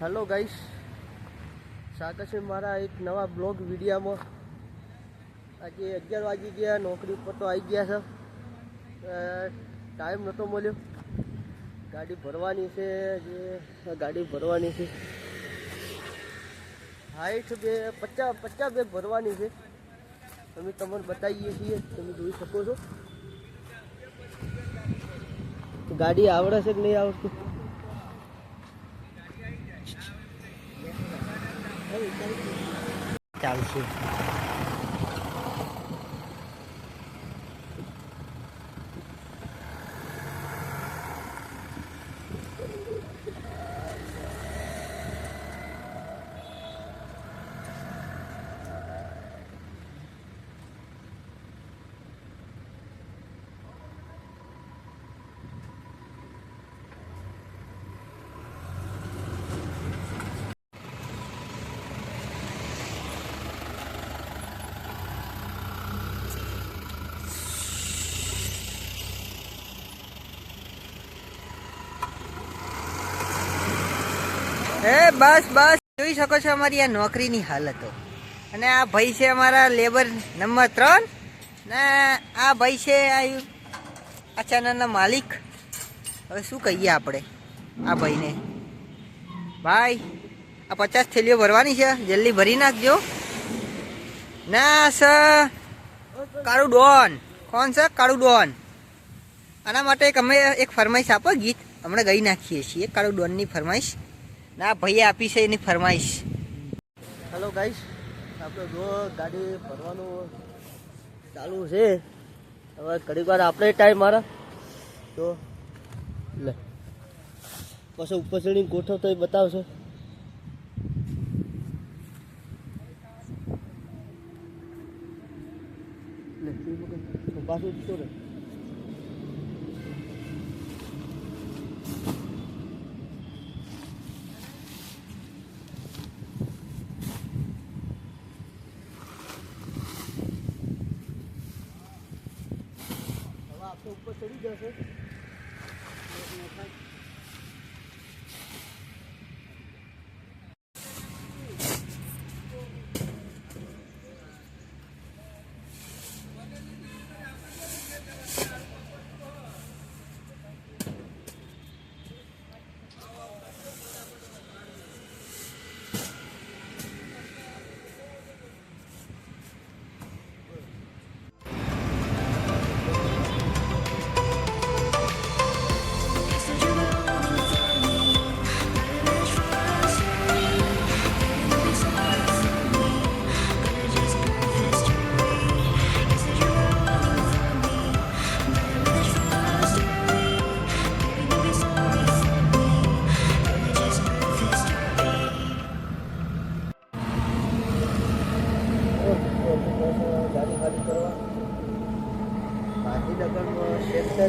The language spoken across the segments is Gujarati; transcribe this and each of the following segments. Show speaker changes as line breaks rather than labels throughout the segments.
હેલો ગાઈસ સ્વાગત છે મારા એક નવા બ્લોગ વિડીયામાં. આજે અગિયાર વાગી ગયા, નોકરી ઉપર તો આવી ગયા છે. ટાઈમ નહોતો મળ્યો. ગાડી ભરવાની છે, જે ગાડી ભરવાની છે. હાઈટ બે પચાસ પચાસ બે ભરવાની છે. અમે તમને બતાવીએ છીએ, તમે જોઈ શકો છો. ગાડી આવડે છે કે નહીં આવડતું? ચાલશે
એ બસ બસ. જોઈ શકો છો અમારી આ નોકરીની હાલતો. અને આ ભાઈ છે અમારા લેબર નંબર ત્રણ. ને આ ભાઈ છે આ ચેનલના માલિક. હવે શું કહીએ આપણે? આ ભાઈને. ભાઈ, આ પચાસ થેલીઓ ભરવાની છે. જલ્દી ભરી નાખજો. ના સર કાળું ડોન. કોણ સર કાળું ડોન. આના માટે એક અમે એક ફરમાઈશ આપો ગીત. હમણાં ગઈ નાખીએ છીએ. કાળું ડોનની ફરમાઈશ. ના ભાઈએ આપી છે એની ફરમાઈશ.
હલો ગાઈસ આપણે જો ગાડી ભરવાનું ચાલુ છે, હવે ઘડીક વાર આપણે ટાઈમ મારા. તો લે. પછી ઉપર ચડીને ગોઠવતો એ બતાવશો. પાછું શું રહે ચડી જશે.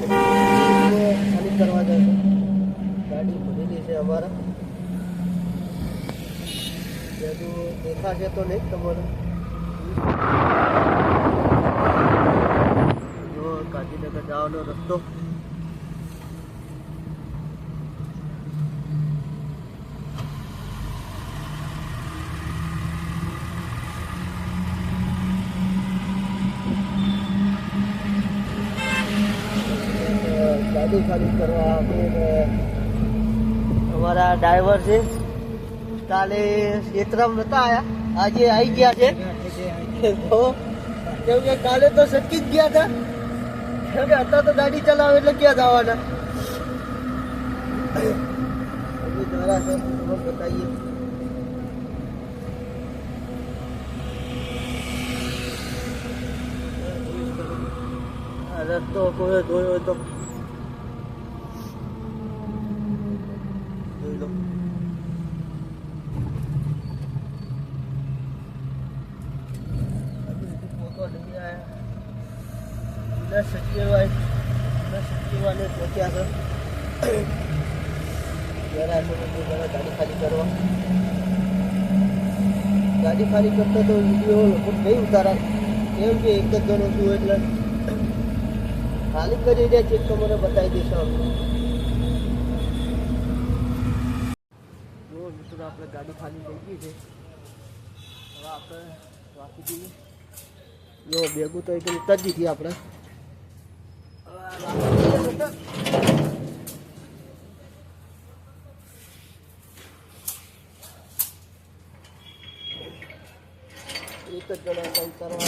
ગાંધીનગરમાં ખાલી કરવા જાય ગાડી ભરેલી અમારા દેખાશે તો નહીં તમારે ગાંધીનગર જવાનો રસ્તો. ગાડી ખાલી કરવા અમારા ડ્રાઈવર છે, કાલે ક્ષેત્રમાં નતા આવ્યા આજે આવી ગયા છે. કેમ કે કાલે તો સટકી જ ગયા હતા. કેમ કે અત્યારે તો ગાડી ચલાવે એટલે ક્યાં જવાના. તમને રસ્તો કોઈ જોયો તો જોઈ લો છે જરા છે જરા ગાડી ખાલી કરવા. ગાડી ખાલી કરતા તો વીડિયો લોકો નહીં ઉતારા કેમ કે એક જ જણો છું એટલે ખાલી કરી દે છે તો મને બતાવી દેશો મિત્રો, આપણે ગાડી ખાલી થઈ ગઈ છે. હવે આપણે રાખી દઈએ. જો ભેગું તો એકદમ ઉતારી દીધી આપણે. એક જ જણા કંઈ કરવા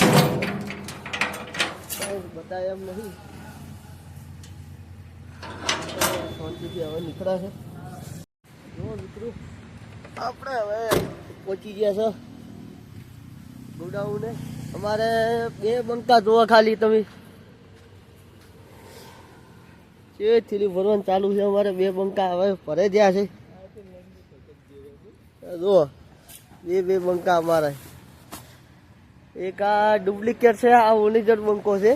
બતાય એમ નહીં. શાંતિથી હવે નીકળ્યા છે. જો મિત્રો, આપણે હવે પહોંચી ગયા છે ગોડાઉને. અમારે બે બંકા જોવા ખાલી તમે. જે થેલી ભરવાનું ચાલુ છે? અમારે બે બંકા હવે ભરે ગયા છે. જુઓ, બે બે બંકા અમારે. એક આ ડુપ્લિકેટ છે, આ ઓનિજર બંકો છે.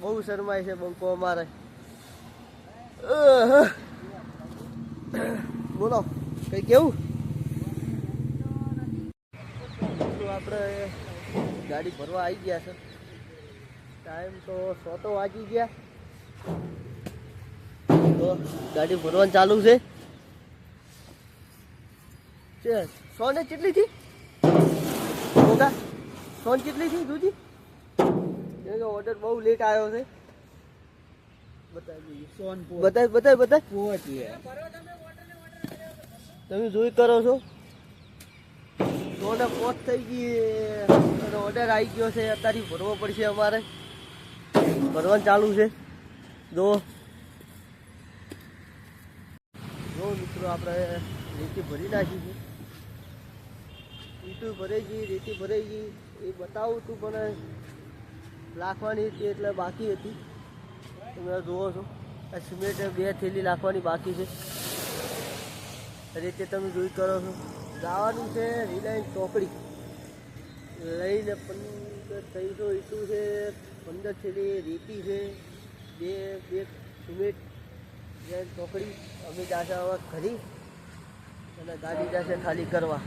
બહુ શરમાય છે બંકો અમારે. બોલો, કઈ કેવું? આપણે ગાડી ભરવા આવી ગયા છે. ટાઈમ તો સો તો વાગી ગયા. તો ગાડી ભરવાનું ચાલુ છે. સોને સો ને કેટલી થી? મોટા સો ને કેટલી થી દૂધી? ઓર્ડર બહુ લેટ આવ્યો છે. બતાવી બતાવી
બતાવી
તમે જોઈ કરો છો. સોને પોત થઈ ગઈ ઓર્ડર આવી ગયો છે. અત્યારે ભરવો પડશે અમારે. ભરવાનું ચાલુ છે. જો. જો મિત્રો, આપણે રેતી ભરી નાખી છે. ઈટું ભરાઈ ગઈ, રેતી ભરાઈ ગઈ. એ બતાવું તું પણ લાખવાની હતી એટલે બાકી હતી. તમે જુઓ છો. આ સિમેન્ટ બે થેલી લાખવાની બાકી છે. રીતે તમે જોઈ કરો છો. જવાનું છે રિલાયન્સ ચોકડી. લઈને પંદર ત્રણસો ઈટું છે, પંદર થેલી રેતી છે, બે બે સિમેન્ટ રિલાયન્સ ચોકડી અમે જાશે હવે ઘરી અને ગાડી જશે ખાલી કરવા.